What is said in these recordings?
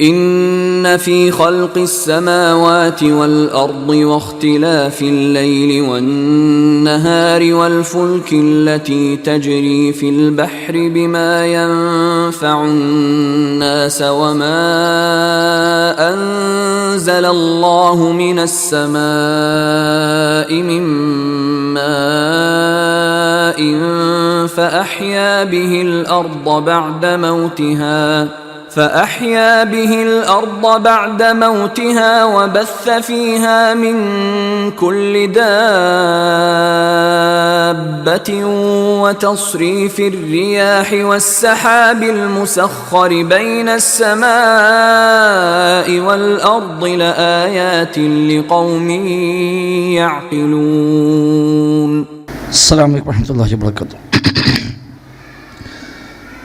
إن في خلق السماوات والأرض واختلاف الليل والنهار والفلك التي تجري في البحر بما ينفع الناس وما أنزل الله من السماء من ماء فأحيا به الأرض بعد موتها فأحيا به الأرض بعد موتها وبث فيها من كل دابة وتصريف الرياح والسحاب المسخر بين السماء والأرض لآيات لقوم يعقلون. السلام عليكم ورحمة الله وبركاته.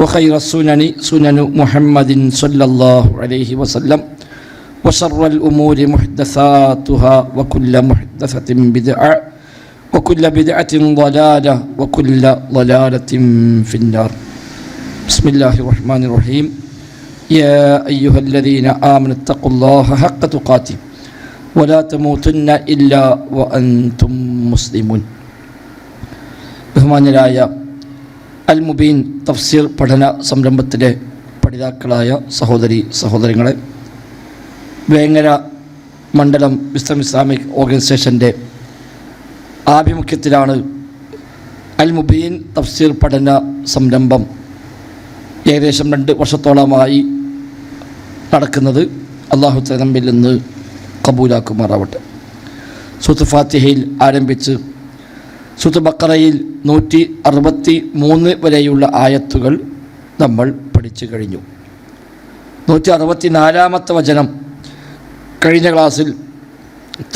وخير السنن سنن محمد صلى الله عليه وسلم وشر الأمور محدثاتها وكل محدثة بدعة وكل بدعة ضلالة وكل ضلالة في النار. بسم الله الرحمن الرحيم. يا أيها الذين آمنوا اتقوا الله حق تقاته ولا تموتن إلا وأنتم مسلمون. بهمان الآيات അൽ മുബീൻ തഫ്സീർ പഠന സംരംഭത്തിലെ പഠിതാക്കളായ സഹോദരി സഹോദരങ്ങളെ വേങ്ങര മണ്ഡലം വിസ്തം ഇസ്ലാമിക് ഓർഗനൈസേഷന്റെ ആഭിമുഖ്യത്തിലാണ് അൽ മുബീൻ തഫ്സീർ പഠന സംരംഭം ഏകദേശം രണ്ട് വർഷത്തോളമായി നടക്കുന്നത് അള്ളാഹു തലമ്പിൽ നിന്ന് കബൂലാക്കുമാറാവട്ടെ. സുത്ത് ഫാത്തിഹയിൽ ആരംഭിച്ച് സുത്ത് ബക്കറയിൽ നൂറ്റി അറുപത്തി മൂന്ന് വരെയുള്ള ആയത്തുകൾ നമ്മൾ പഠിച്ചു കഴിഞ്ഞു. നൂറ്റി അറുപത്തി നാലാമത്തെ വചനം കഴിഞ്ഞ ക്ലാസ്സിൽ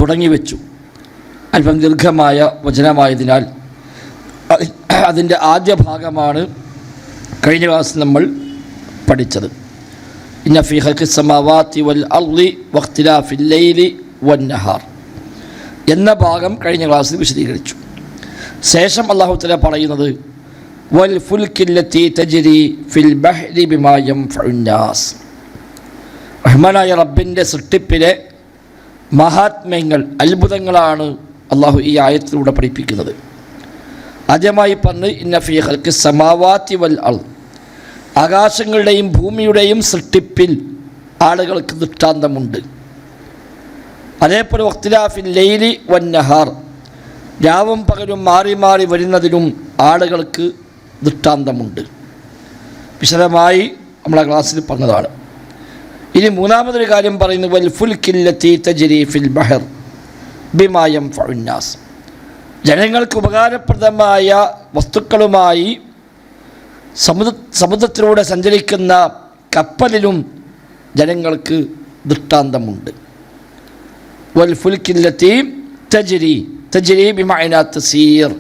തുടങ്ങി വെച്ചു. അല്പം ദീർഘമായ വചനമായതിനാൽ അതിന്റെ ആദ്യ ഭാഗമാണ് കഴിഞ്ഞ ക്ലാസ്സിൽ നമ്മൾ പഠിച്ചത്. ഇന്ന ഫി വൽ അർളി വഖ്തിലാഫിൽ ലൈലി വന്നഹാർ എന്ന ഭാഗം കഴിഞ്ഞ ക്ലാസ്സിൽ വിശദീകരിച്ചു. ശേഷം അള്ളാഹു തല പറയുന്നത് വൽ ഫുൽക്കില്ലത്തി ഫിൽ യൻഫഉന്നാസ് റഹ്മാനായ റബ്ബിന്റെ സൃഷ്ടിപ്പിലെ മഹാത്മ്യങ്ങൾ അത്ഭുതങ്ങളാണ് അള്ളാഹു ഈ ആയത്തിലൂടെ പഠിപ്പിക്കുന്നത്. ആദ്യമായി പറഞ്ഞ് ഇന്ന ഫി ഹൽക്ക് സമാവാത്തി വൽ അൾ ആകാശങ്ങളുടെയും ഭൂമിയുടെയും സൃഷ്ടിപ്പിൽ ആളുകൾക്ക് ദൃഷ്ടാന്തമുണ്ട്. അതേപോലെ വഖ്തിലാഫിൽ ലൈലി വൻ നഹാർ. രാവും പകലും മാറി മാറി വരുന്നതിലും ആളുകൾക്ക് ദൃഷ്ടാന്തമുണ്ട്. വിശദമായി നമ്മളെ ക്ലാസ്സിൽ പറഞ്ഞതാണ്. ഇനി മൂന്നാമതൊരു കാര്യം പറയുന്നു വൽ ഫുൽ കില്ലത്തി തജരി ഫിൽ ബഹർ ബിമായം ഫുന്നാസ് ജനങ്ങൾക്ക് ഉപകാരപ്രദമായ വസ്തുക്കളുമായി സമുദ്ര സമുദ്രത്തിലൂടെ സഞ്ചരിക്കുന്ന കപ്പലിലും ജനങ്ങൾക്ക് ദൃഷ്ടാന്തമുണ്ട്. വൽഫുൽ ഫുൽക്കില്ലത്തി തജരി തജരി ബിമഅന തസീർ.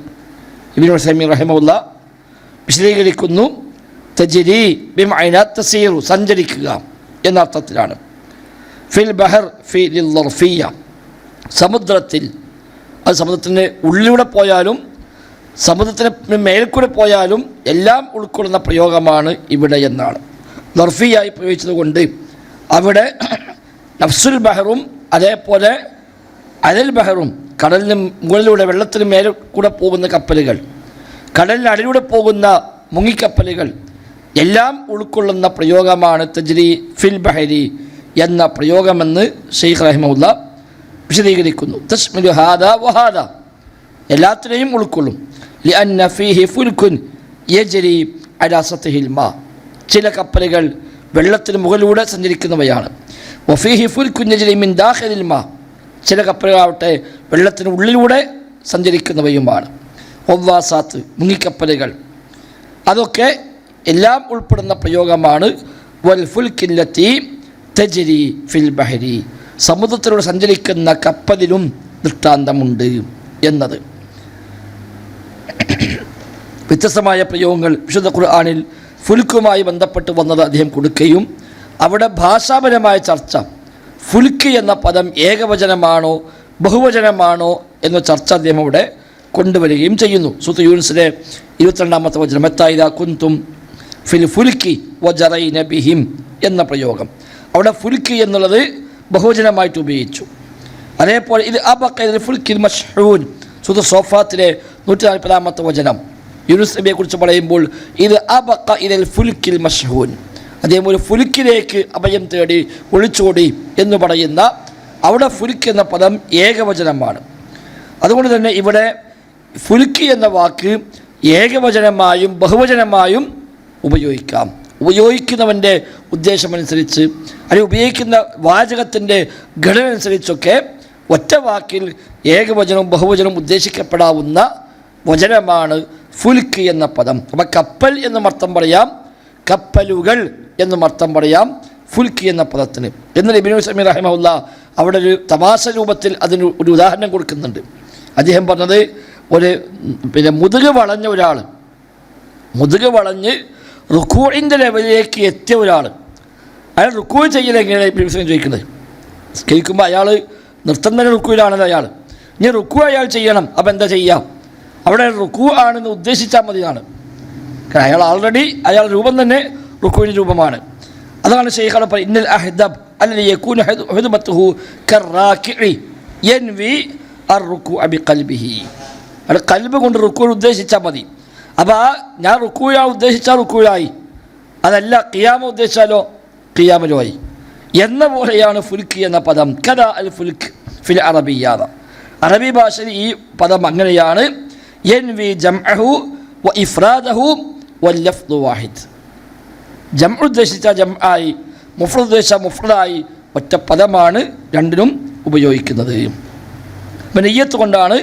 ഇബിൻ ഉസൈമീൻ റഹിമുള്ള വിശദീകരിക്കുന്നു തജ്രി ബിമഅന തസീറു സഞ്ചരിക്കുക എന്ന അർത്ഥത്തിലാണ് ഫിൽ ബഹർ ഫി ലിർഫിയ സമുദ്രത്തിൽ അത് സമുദ്രത്തിന്റെ ഉള്ളിലൂടെ പോയാലും സമുദ്രത്തിന് മേൽക്കൂടെ പോയാലും എല്ലാം ഉൾക്കൊള്ളുന്ന പ്രയോഗമാണ് ഇവിടെ എന്നാണ്. ലർഫിയായി പ്രയോഗിച്ചതുകൊണ്ട് അവിടെ നഫ്സുൽ ബഹറും അതേപോലെ അലൽ ബഹറും കടലിന് മുകളിലൂടെ വെള്ളത്തിന് മേലെ കൂടെ പോകുന്ന കപ്പലുകൾ കടലിന് അടിയിലൂടെ പോകുന്ന മുങ്ങിക്കപ്പലുകൾ എല്ലാം ഉൾക്കൊള്ളുന്ന പ്രയോഗമാണ് തജ്രി ഫിൽ ബഹരി എന്ന പ്രയോഗമെന്ന് ഷെയ്ഖ് റഹിമുല്ല വിശദീകരിക്കുന്നു. തസ്മിലു ഹാദ വഹാദ എല്ലാത്തിനെയും ഉൾക്കൊള്ളും. ലിഅന്ന ഫീഹി മാ. ചില കപ്പലുകൾ വെള്ളത്തിന് മുകളിലൂടെ സഞ്ചരിക്കുന്നവയാണ്. വഫീഹി ഫുൽക്കുൻ യജ്രി മിൻ മാ. ചില കപ്പലുകളാവട്ടെ വെള്ളത്തിന് ഉള്ളിലൂടെ സഞ്ചരിക്കുന്നവയുമാണ്. ഒവ്വാസാത്ത് മുങ്ങിക്കപ്പലുകൾ. അതൊക്കെ എല്ലാം ഉൾപ്പെടുന്ന പ്രയോഗമാണ്. വൽഫുൽ കില്ലത്തി തെജരി ഫിൽ ബഹരി. സമുദ്രത്തിലൂടെ സഞ്ചരിക്കുന്ന കപ്പലിലും ദൃഷ്ടാന്തമുണ്ട് എന്നത്. വ്യത്യസ്തമായ പ്രയോഗങ്ങൾ വിശുദ്ധ ഖുർആാനിൽ ഫുൽക്കുമായി ബന്ധപ്പെട്ട് വന്നത് അദ്ദേഹം കൊടുക്കുകയും അവിടെ ഭാഷാപരമായ ചർച്ച ഫുൽക്ക് എന്ന പദം ഏകവചനമാണോ ബഹുവചനമാണോ എന്ന ചർച്ച അദ്ദേഹം ഇവിടെ കൊണ്ടുവരികയും ചെയ്യുന്നു. സുത്ത് യൂനിസിലെ ഇരുപത്തിരണ്ടാമത്തെ വചനം എത്തായി കുന്തും ഫിൽ ഫുൽക്കി വജറൈന നബിഹിം എന്ന പ്രയോഗം. അവിടെ ഫുൽക്ക് എന്നുള്ളത് ബഹുവചനമായിട്ട് ഉപയോഗിച്ചു. അതേപോലെ ഇത് അബക്കൽ ഫുൽക്കി മഷ്ഹൂൻ. സുത്ത് സോഫാത്തിലെ നൂറ്റി നാൽപ്പതാമത്തെ വചനം. യൂനുസ് നബിയെ കുറിച്ച് പറയുമ്പോൾ ഇത് അബക്ക ഇതിൽ ഫുൽക്കിൽ മഷ്ഹൂൻ. അദ്ദേഹം ഒരു ഫുലുക്കിലേക്ക് അഭയം തേടി ഒളിച്ചോടി എന്ന് പറയുന്ന അവിടെ ഫുലുക്ക് എന്ന പദം ഏകവചനമാണ്. അതുകൊണ്ട് തന്നെ ഇവിടെ ഫുലുക്ക് എന്ന വാക്ക് ഏകവചനമായും ബഹുവചനമായും ഉപയോഗിക്കാം. ഉപയോഗിക്കുന്നവന്റെ ഉദ്ദേശമനുസരിച്ച് അല്ലെങ്കിൽ ഉപയോഗിക്കുന്ന വാചകത്തിന്റെ ഘടന അനുസരിച്ചൊക്കെ ഒറ്റ വാക്കിൽ ഏകവചനവും ബഹുവചനവും ഉദ്ദേശിക്കപ്പെടാവുന്ന വചനമാണ് ഫുൽക്ക് എന്ന പദം. അപ്പം കപ്പൽ എന്നും അർത്ഥം പറയാം. കപ്പലുകൾ എന്നും അർത്ഥം പറയാം. ഫുൽക്കി എന്ന പദത്തിന്. എന്നാൽ ഇബിനു സമീർ റഹിമുള്ള അവിടെ ഒരു തമാശ രൂപത്തിൽ അതിന് ഒരു ഉദാഹരണം കൊടുക്കുന്നുണ്ട്. അദ്ദേഹം പറഞ്ഞത് ഒരു പിന്നെ മുതുക് വളഞ്ഞ ഒരാൾ മുതുക് വളഞ്ഞ് റുക്കൂഴിന്റെ ലെവലിലേക്ക് എത്തിയ ഒരാൾ അയാൾ റുക്കൂ ചെയ്യൽ എങ്ങനെയാണ് ഇബ്നു ഹുസൈൻ ചോദിക്കുന്നത്? കേൾക്കുമ്പോൾ അയാൾ നൃത്തം തന്നെ റുക്കുവിലാണല്ലോ അയാൾ ഇനി റുക്കു അയാൾ ചെയ്യണം അപ്പം എന്താ ചെയ്യാം? അവിടെ റുക്കു ആണെന്ന് ഉദ്ദേശിച്ചാൽ മതിയാണ് കാരണം അയാൾ ആൾറെഡി അയാൾ രൂപം തന്നെ റുക്കുവിന്റെ രൂപമാണ്. അതാണ് ഷെയ്ഖാണ് പറയുന്നത് ഇന്നൽ അഹ്ദബ് അല്ലെങ്കിൽ യക്കൂൻ ഹുദുമത്തുഹു കറാക്കിഇ യൻവി അർ റുക്കു അബി കൽബിഹി അവിടെ കൽബ് കൊണ്ട് റുക്കു ഉദ്ദേശിച്ചാൽ മതി. അപ്പോൾ ഞാൻ റുക്കുയാ ഉദ്ദേശിച്ചാൽ റുക്കുയായി അതല്ല ഖിയാമ ഉദ്ദേശിച്ചാലോ? ഖിയാമലോ ആയി. എന്ന പോലെയാണ് ഫുൽക്ക് എന്ന പദം. കഥ അൽ ഫുൽക്ക് ഫിൽ അറബിയാദ അറബി ഭാഷയിൽ ഈ പദം അങ്ങനെയാണ്. എൻ വി ജംഅഹു വ ഇഫ്രാദഹു വാഹിദ്. ജം ഉദ്ദേശിച്ച ജം ആയി മുഫ്ലുദ്ദേശ ഉദ്ദേശിച്ച മുഫ്രദായി ഒറ്റ പദമാണ് രണ്ടിനും ഉപയോഗിക്കുന്നത്. പിന്നെ കൊണ്ടാണ്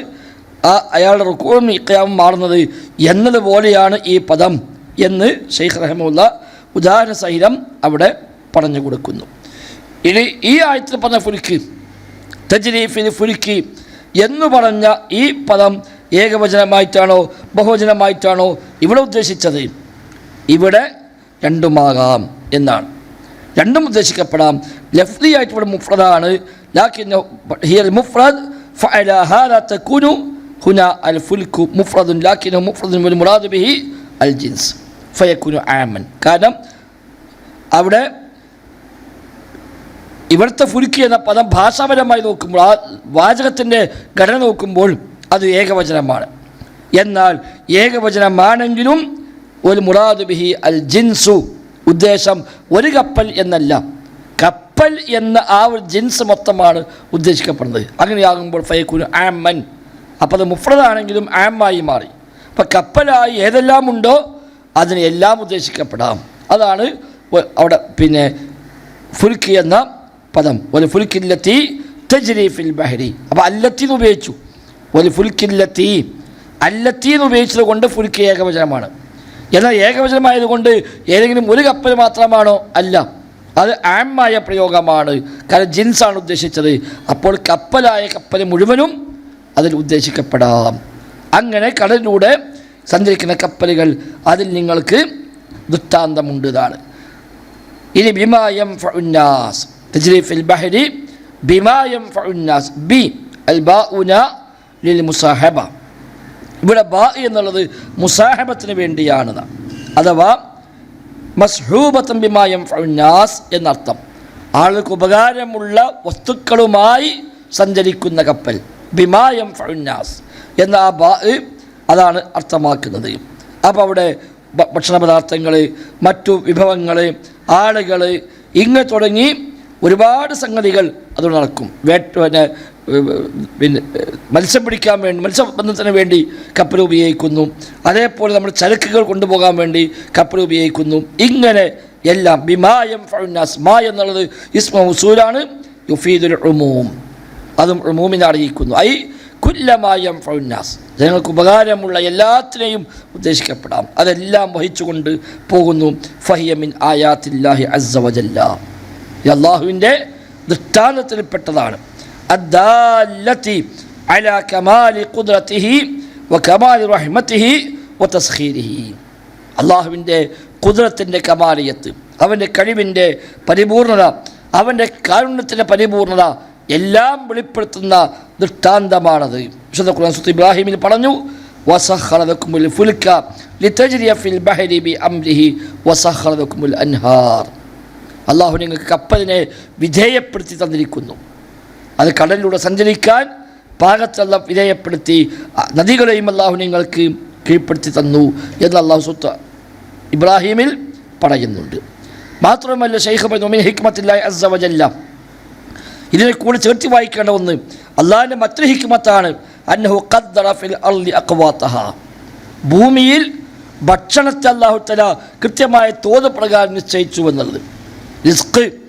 ആ അയാളുടെ റുക്കോളും ഇക്കയാവും മാറുന്നത് എന്നതുപോലെയാണ് ഈ പദം എന്ന് ഷെയ്ഖ് റഹമുല്ല ഉദാഹരണ സഹിതം അവിടെ പറഞ്ഞു കൊടുക്കുന്നു. ഇനി ഈ ആയത്തിൽ പറഞ്ഞ ഫുൽക്ക് തജ്രീഫിൽ ഫുൽക്കി എന്ന് പറഞ്ഞ ഈ പദം ഏകവചനമായിട്ടാണോ ബഹുവചനമായിട്ടാണോ ഇവിടെ ഉദ്ദേശിച്ചത്? ഇവിടെ രണ്ടുമാകാം എന്നാണ്. രണ്ടും ഉദ്ദേശിക്കപ്പെടാം. ലഫ്ദി ആയിട്ട് മുഫ്രദാണ്. കാരണം അവിടെ ഇവിടുത്തെ ഫുൽക്ക് എന്ന പദം ഭാഷാപരമായി നോക്കുമ്പോൾ ആ വാചകത്തിന്റെ ഘടന നോക്കുമ്പോൾ അത് ഏകവചനമാണ്. എന്നാൽ ഏകവചനമാണെങ്കിലും ഒരു മുറാദ് ബിഹി അൽ ജിൻസു. ഉദ്ദേശം ഒരു കപ്പൽ എന്നല്ല. കപ്പൽ എന്ന ആ ഒരു ജിൻസ് മൊത്തമാണ് ഉദ്ദേശിക്കപ്പെടുന്നത്. അങ്ങനെയാകുമ്പോൾ ഫയക്കുന് ആമൻ. അപ്പോൾ അത് മുഫ്രദാണെങ്കിലും ആമായി മാറി. അപ്പം കപ്പലായി ഏതെല്ലാം ഉണ്ടോ അതിനെ എല്ലാം ഉദ്ദേശിക്കപ്പെടാം. അതാണ് അവിടെ പിന്നെ ഫുൽക്ക് എന്ന പദം. ഒരു ഫുൽക്കില്ലത്തി തജ്രീഫിൽ ബഹരി. അപ്പോൾ അല്ലത്തി എന്ന് ഉപയോഗിച്ചു. ഒരു ഫുൽക്കില്ലത്തി. അല്ലത്തി എന്ന് ഉപയോഗിച്ചത് കൊണ്ട് ഫുൽക്ക് ഏകവചനമാണ്. എന്നാൽ ഏകവചനമായതുകൊണ്ട് ഏതെങ്കിലും ഒരു കപ്പൽ മാത്രമാണോ? അല്ല. അത് ആമായ പ്രയോഗമാണ്. കാരണം ജിൻസാണ് ഉദ്ദേശിച്ചത്. അപ്പോൾ കപ്പലായ കപ്പൽ മുഴുവനും അതിൽ ഉദ്ദേശിക്കപ്പെടാം. അങ്ങനെ കടലിലൂടെ സഞ്ചരിക്കുന്ന കപ്പലുകൾ അതിൽ നിങ്ങൾക്ക് ദൃഷ്ടാന്തമുണ്ട് ഇതാണ് ഇനി ബിമായം ഫുന്നാസ് ബിമായം ഫുന്നാസ് ബി അൽ ബാഉന ലിൽ മുസാഹബ. ഇവിടെ ബാ എന്നുള്ളത് മുസാഹബത്തിന് വേണ്ടിയാണ് അഥവാ മസ്ഹൂബത്തം ബിമായം ഫഉന്നാസ് എന്നർത്ഥം. ആൾക്ക് ഉപകാരമുള്ള വസ്തുക്കളുമായി സഞ്ചരിക്കുന്ന കപ്പൽ. ബിമായം ഫഉന്നാസ് എന്ന ആ ബാ അതാണ് അർത്ഥമാക്കുന്നത്. അപ്പോൾ അവിടെ ഭക്ഷണ പദാർത്ഥങ്ങൾ മറ്റു വിഭവങ്ങൾ ആളുകൾ ഇങ്ങനെ തുടങ്ങി ഒരുപാട് സംഗതികൾ അത് നടക്കും. വേട്ട പിന്നെ പിന്നെ മത്സ്യം പിടിക്കാൻ വേണ്ടി മത്സ്യബന്ധനത്തിന് വേണ്ടി കപ്പൽ ഉപയോഗിക്കുന്നു. അതേപോലെ നമ്മൾ ചരക്കുകൾ കൊണ്ടുപോകാൻ വേണ്ടി കപ്പൽ ഉപയോഗിക്കുന്നു. ഇങ്ങനെ എല്ലാം. ബിമായം ഫൗനാസ് മാ എന്നുള്ളത് ഇസ്മ ഉസൂലാണ്. യുഫീദുൽ ഉമൂം. അതും ഉമൂമിനെ അറിയിക്കുന്നു. ഐ കുല്ലമായം ഫൗനാസ് ജനങ്ങൾക്ക് ഉപകാരമുള്ള എല്ലാത്തിനെയും ഉദ്ദേശിക്കപ്പെടാം. അതെല്ലാം വഹിച്ചുകൊണ്ട് പോകുന്നു. ഫഹിയമിൻ ആയാത്തില്ലാഹി അസ്സവജല്ല അള്ളാഹുവിന്റെ ദൃഷ്ടാന്തത്തിൽപ്പെട്ടതാണ്. അലാ കമാലി ഖുദ്റത്തിഹി വ കമാലി റഹ്മത്തിഹി വ തസ്ഖീരിഹി അള്ളാഹുവിന്റെ കുതിരത്തിന്റെ കമാലിയത്ത് അവന്റെ കഴിവിന്റെ പരിപൂർണത അവന്റെ കാരുണ്യത്തിന്റെ പരിപൂർണത എല്ലാം വെളിപ്പെടുത്തുന്ന ദൃഷ്ടാന്തമാണത്. വിശുദ്ധ ഖുർആൻ സുത്ത് ഇബ്രാഹിമിൽ പറഞ്ഞു വസഹറദക്കുമുൽ ഫുൽക ലിതജ്രിയ ഫിൽ ബഹരി ബി അംരിഹി വസഹറദക്കുമുൽ അൻഹാർ. അള്ളാഹു നിങ്ങൾക്ക് കപ്പലിനെ വിധേയപ്പെടുത്തി തന്നിരിക്കുന്നു. അത് കടലിലൂടെ സഞ്ചരിക്കാൻ പാകത്തല്ല വിധേയപ്പെടുത്തി നദികളെയും അള്ളാഹു നിങ്ങൾക്ക് കീഴ്പ്പെടുത്തി തന്നു എന്ന് അള്ളാഹു സുത്ത ഇബ്രാഹിമിൽ പറയുന്നുണ്ട്. മാത്രമല്ല ഷെയ്ഖ് ഹിക്മത്തില്ല അസവജല്ല ഇതിനെ കൂടി ചേർത്തി വായിക്കേണ്ട ഒന്ന് അള്ളാഹിന്റെ മറ്റൊരു ഹിക്മത്താണ് അന്നഹു ഭൂമിയിൽ ഭക്ഷണത്തെ അള്ളാഹു തല കൃത്യമായ തോത് പ്രകാരം നിശ്ചയിച്ചു എന്നുള്ളത്. റിസ്ക്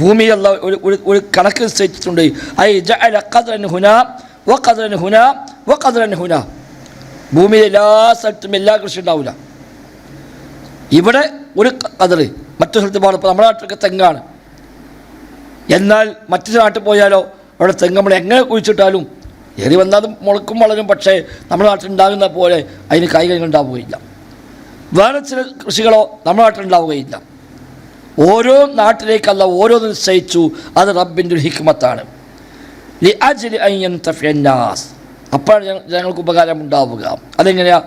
ഭൂമിയിൽ അള്ളാഹു ഒരു ഒരു കണക്ക് നിശ്ചയിച്ചിട്ടുണ്ട് ഐ ജഅല ഖദ്റൻ ഹുന വ ഖദ്റൻ ഹുന വ ഖദ്റൻ ഹുന. ഭൂമിയിൽ എല്ലാ സ്ഥലത്തും എല്ലാ കൃഷി ഉണ്ടാവില്ല ഇവിടെ ഒരു കതറ് മറ്റു സ്ഥലത്ത് പാടും ഇപ്പോൾ നമ്മുടെ നാട്ടിലൊക്കെ തെങ്ങാണ്. എന്നാൽ മറ്റു നാട്ടിൽ പോയാലോ അവിടെ തെങ്ങ് നമ്മൾ എങ്ങനെ കുഴിച്ചിട്ടാലും ഏറി വന്നാലും മുളക്കും വളരും പക്ഷേ നമ്മുടെ നാട്ടിൽ ഉണ്ടാകുന്ന പോലെ അതിന് കായികങ്ങൾ ഉണ്ടാവുകയില്ല. വേറെ ചില കൃഷികളോ നമ്മുടെ നാട്ടിൽ ഉണ്ടാവുകയില്ല. ഓരോ നാട്ടിലേക്കല്ല ഓരോ നിശ്ചയിച്ചു. അത് റബ്ബിന്റെ ഒരു ഹിക്മത്താണ്. അപ്പോഴാണ് ജന- ജനങ്ങൾക്ക് ഉപകാരം ഉണ്ടാവുക. അതെങ്ങനെയാ?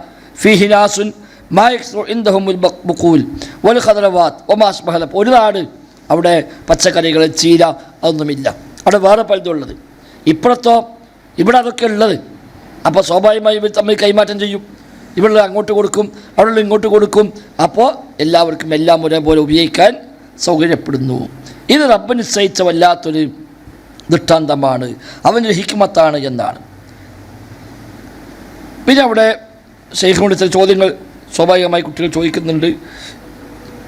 ഒരു നാട് അവിടെ പച്ചക്കറികൾ ചീര അതൊന്നുമില്ല. അവിടെ വേറെ പലതും ഉള്ളത് ഇപ്പുറത്തോ ഇവിടെ അതൊക്കെ ഉള്ളത്. അപ്പോൾ സ്വാഭാവികമായി ഇവർ തമ്മിൽ കൈമാറ്റം ചെയ്യും. ഇവിടെ അങ്ങോട്ട് കൊടുക്കും അവിടെ ഇങ്ങോട്ട് കൊടുക്കും. അപ്പോൾ എല്ലാവർക്കും എല്ലാം ഒരേപോലെ ഉപയോഗിക്കാൻ സൗകര്യപ്പെടുന്നു. ഇത് റബ്ബ് നിശ്ചയിച്ച വല്ലാത്തൊരു ദൃഷ്ടാന്തമാണ്. അവന്റെ ഹിക്മത്താണ് എന്നാണ്. പിന്നെ അവിടെ ഷെയ്ഖിനോട് ചോദ്യങ്ങൾ സ്വാഭാവികമായി കുട്ടികൾ ചോദിക്കുന്നുണ്ട്.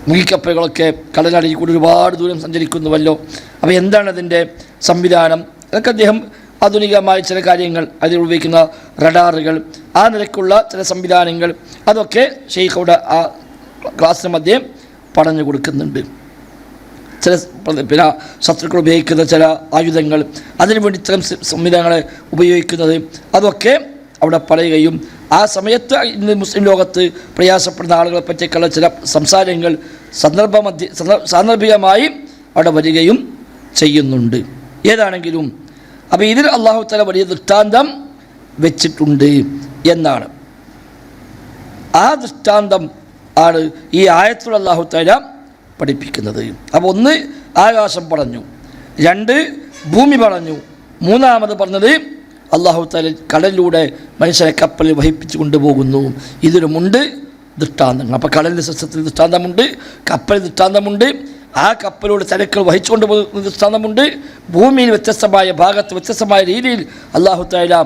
മുങ്ങിക്കപ്പലുകളൊക്കെ കടലടിയിൽ കൂടി ഒരുപാട് ദൂരം സഞ്ചരിക്കുന്നുവല്ലോ. അപ്പോൾ എന്താണ് അതിന്റെ സംവിധാനം? അതൊക്കെ അദ്ദേഹം ആധുനികമായ ചില കാര്യങ്ങൾ അതിൽ ഉപയോഗിക്കുന്ന റഡാറുകൾ ആ നിലയ്ക്കുള്ള ചില സംവിധാനങ്ങൾ അതൊക്കെ ഷെയ്ഖ് ആ ക്ലാസ്സിന് മധ്യേ പറഞ്ഞു കൊടുക്കുന്നുണ്ട്. ചില പിന്നെ ശത്രുക്കൾ ഉപയോഗിക്കുന്ന ചില ആയുധങ്ങൾ അതിനു വേണ്ടി ഇത്തരം സംവിധാനങ്ങളെ ഉപയോഗിക്കുന്നത് അതൊക്കെ അവിടെ പറയുകയും ആ സമയത്ത് ഇന്ന് മുസ്ലിം ലോകത്ത് പ്രയാസപ്പെടുന്ന ആളുകളെ പറ്റിയൊക്കെയുള്ള ചില സംസാരങ്ങൾ സന്ദർഭ മധ്യ സാന്ദർഭികമായി അവിടെ വരികയും ചെയ്യുന്നുണ്ട്. ഏതാണെങ്കിലും അപ്പോൾ ഇതിൽ അള്ളാഹു തല വലിയ ദൃഷ്ടാന്തം വെച്ചിട്ടുണ്ട് എന്നാണ്. ആ ദൃഷ്ടാന്തം ആണ് ഈ ആയത്തുള്ള അള്ളാഹു തല പഠിപ്പിക്കുന്നത്. അപ്പോൾ ഒന്ന് ആകാശം പറഞ്ഞു. രണ്ട് ഭൂമി പറഞ്ഞു. മൂന്നാമത് പറഞ്ഞത് അള്ളാഹു തല കടലിലൂടെ മനുഷ്യനെ കപ്പലിൽ വഹിപ്പിച്ചു കൊണ്ടുപോകുന്നു. ഇതിലുമുണ്ട് ദൃഷ്ടാന്തങ്ങൾ അപ്പോൾ കടലിന്റെ സസ്യത്തിൽ ദൃഷ്ടാന്തമുണ്ട് കപ്പലിൽ ദൃഷ്ടാന്തമുണ്ട്. ആ കപ്പലോട് ചരക്കുകൾ വഹിച്ചുകൊണ്ട് പോകുന്ന ദൃഷ്ടാന്തമുണ്ട്. ഭൂമിയിൽ വ്യത്യസ്തമായ ഭാഗത്ത് വ്യത്യസ്തമായ രീതിയിൽ അള്ളാഹു താല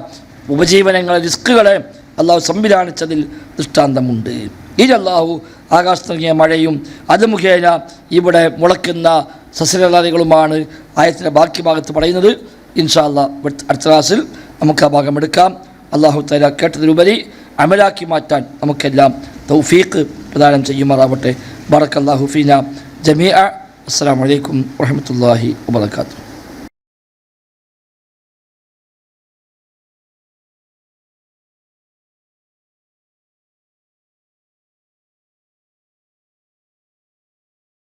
ഉപജീവനങ്ങളെ റിസ്കുകളെ അള്ളാഹു സംവിധാനിച്ചതിൽ ദൃഷ്ടാന്തമുണ്ട്. ഈ അള്ളാഹു ആകാശത്ത് നൽകിയ മഴയും അത് മുഖേന ഇവിടെ മുളയ്ക്കുന്ന സസ്യലതാദികളുമാണ് ആയത്തിന്റെ ബാക്കി ഭാഗത്ത് പറയുന്നത്. ഇൻഷാ അല്ലാ അടുത്ത ക്ലാസ്സിൽ നമുക്ക് ആ ഭാഗം എടുക്കാം. അള്ളാഹു തല കേട്ടതിലുപരി അമലാക്കി മാറ്റാൻ നമുക്കെല്ലാം തൗഫീഖ് പ്രദാനം ചെയ്യുമാറാവട്ടെ. ബറക്കല്ലാഹു ഫീന ജമീഅ. അസ്സാം വലൈക്കും വാഹമത്തല്ലാഹി വാബർക്കാത്തു